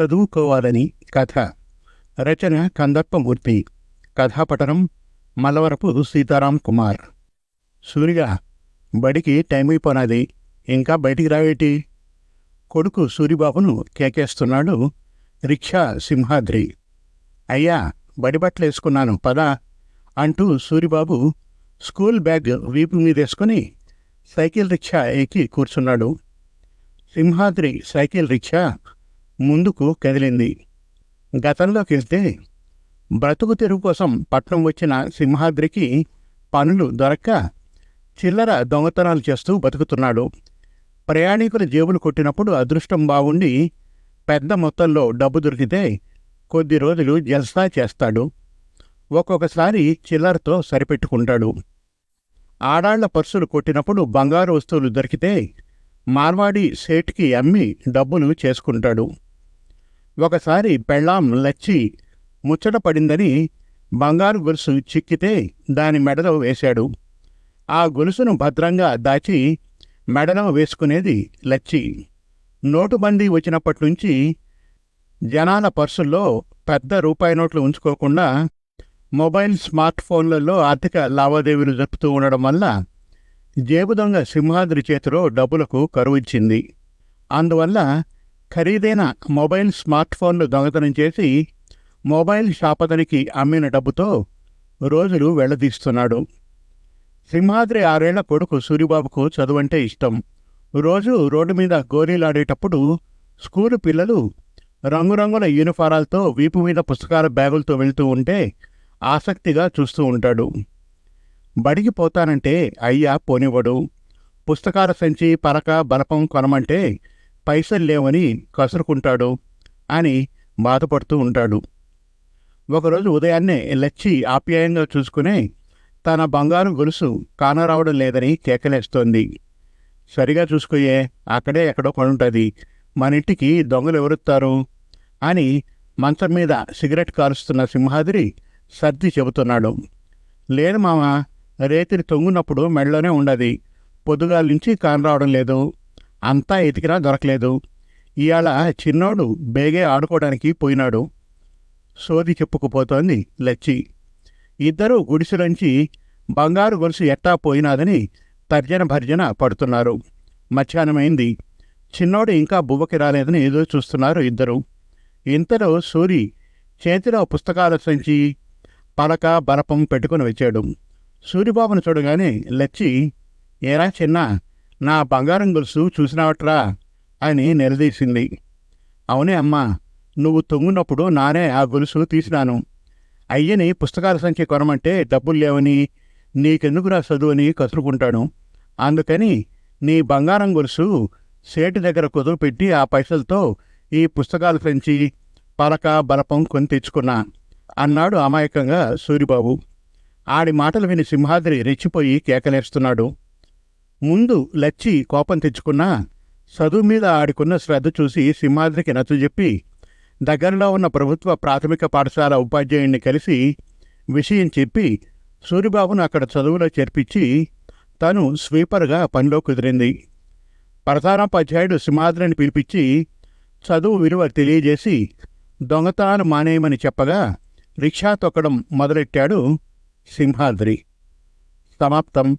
చదువుకోవాలని కథ. రచన కందప్పమూర్తి. కథాపటనం మలవరపు సీతారాం కుమార్. సూర్య బడికి టైం అయిపోనాది. ఇంకా బయటికి రావేటి కొడుకు సూరిబాబును కేకేస్తున్నాడు రిక్షా సింహాద్రి. అయ్యా బడి బట్టలు వేసుకున్నాను పదా అంటూ సూరిబాబు స్కూల్ బ్యాగ్ వీపు మీదేసుకుని సైకిల్ రిక్షా ఎక్కి కూర్చున్నాడు. సింహాద్రి సైకిల్ రిక్షా ముందుకు కదిలింది. గతంలోకి వెళ్తే బ్రతుకు తెరువు కోసం పట్నం వచ్చిన సింహాద్రికి పనులు దొరక్క చిల్లర దొంగతనాలు చేస్తూ బతుకుతున్నాడు. ప్రయాణికుల జేబులు కొట్టినప్పుడు అదృష్టం బాగుండి పెద్ద మొత్తంలో డబ్బు దొరికితే కొద్ది రోజులు జల్సా చేస్తాడు. ఒక్కొక్కసారి చిల్లరతో సరిపెట్టుకుంటాడు. ఆడాళ్ళ పర్సులు కొట్టినప్పుడు బంగారు వస్తువులు దొరికితే మార్వాడి సేట్కి అమ్మి డబ్బులు చేసుకుంటాడు. ఒకసారి పెళ్ళాం లచ్చి ముచ్చట పడిందని బంగారు గొలుసు చిక్కితే దాని మెడలో వేశాడు. ఆ గొలుసును భద్రంగా దాచి మెడలో వేసుకునేది లచ్చి. నోటుబందీ వచ్చినప్పటి నుంచి జనాల పర్సుల్లో పెద్ద రూపాయి నోట్లు ఉంచుకోకుండా మొబైల్ స్మార్ట్ ఫోన్లలో ఆర్థిక లావాదేవీలు జరుపుతూ ఉండడం వల్ల జేబు దొంగ సింహాద్రి చేతిలో డబ్బులకు కరువు ఇచ్చింది. అందువల్ల ఖరీదైన మొబైల్ స్మార్ట్ ఫోన్లు దొంగతనం చేసి మొబైల్ షాపతనికి అమ్మిన డబ్బుతో రోజులు వెళ్ళదీస్తున్నాడు సింహాద్రి ఆరేళ్ళ కొడుకు సూరిబాబుకు చదువంటే ఇష్టం. రోజు రోడ్డు మీద గోరీలాడేటప్పుడు స్కూలు పిల్లలు రంగురంగుల యూనిఫారాలతో వీపు మీద పుస్తకాల బ్యాగులతో వెళ్తూ ఉంటే ఆసక్తిగా చూస్తూ ఉంటాడు. బడికి పోతానంటే అయ్యా పోనివ్వడు. పుస్తకాల సంచి పరక బలపం కొనమంటే పైసలు లేవని కసురుకుంటాడు అని బాధపడుతూ ఉంటాడు. ఒకరోజు ఉదయాన్నే లచ్చి ఆప్యాయంగా చూసుకునే తన బంగారు గొలుసు కానరావడం లేదని కేకలేస్తోంది. సరిగా చూసుకోయే అక్కడే ఎక్కడో కొనుంటుంది మన ఇంటికి దొంగలు ఎవరుస్తారు అని మంచం మీద సిగరెట్ కాలుస్తున్న సింహాద్రి సర్ది చెబుతున్నాడు. లేదు మామ రేతిని తొంగునప్పుడు మెడలోనే ఉండదు. పొద్దుగాల నుంచి కానరావడం లేదు. అంతా ఎతికినా దొరకలేదు. ఇవాళ చిన్నోడు బేగే ఆడుకోవడానికి పోయినాడు. సోది చెప్పుకుపోతోంది లచ్చి. ఇద్దరూ గుడిసెలోంచి బంగారు గొలుసు ఎట్టా పోయినాదని తర్జన భర్జన పడుతున్నారు. మధ్యాహ్నమైంది. చిన్నోడు ఇంకా బువ్వకి రాలేదని ఏదో చూస్తున్నారు ఇద్దరు. ఇంతలో సూరి చేతిలో పుస్తకాల సంచి పలక బలపం పెట్టుకుని వచ్చాడు. సూరిబాబును చూడగానే లచ్చి ఏరా చిన్న నా బంగారం గొలుసు చూసినావట్రా అని నిలదీసింది. అవునే అమ్మా నువ్వు తొంగునప్పుడు నానే ఆ గొలుసు తీసినాను. అయ్యని పుస్తకాల సంఖ్య కొనమంటే డబ్బులు లేవని నీకెందుకురా చదువు అని కసురుకుంటాను. అందుకని నీ బంగారం గొలుసు సేటు దగ్గర కుదురు పెట్టి ఆ పైసలతో ఈ పుస్తకాలు పెంచి పలక బలపం కొని తెచ్చుకున్నా అన్నాడు అమాయకంగా సూరిబాబు. ఆడి మాటలు విని సింహాద్రి రెచ్చిపోయి కేకలేస్తున్నాడు. ముందు లచ్చి కోపం తెచ్చుకున్నా చదువు మీద ఆడుకున్న శ్రద్ధ చూసి సింహాద్రికి నచ్చజెప్పి దగ్గరలో ఉన్న ప్రభుత్వ ప్రాథమిక పాఠశాల ఉపాధ్యాయుడిని కలిసి విషయం చెప్పి సూరిబాబును అక్కడ చదువులో చేర్పించి తను స్వీపర్గా పనిలో కుదిరింది. ప్రధానోపాధ్యాయుడు సింహాద్రిని పిలిపించి చదువు విలువ తెలియజేసి దొంగతనాలు మానేయమని చెప్పగా రిక్షా తొక్కడం మొదలెట్టాడు సింహాద్రి. సమాప్తం.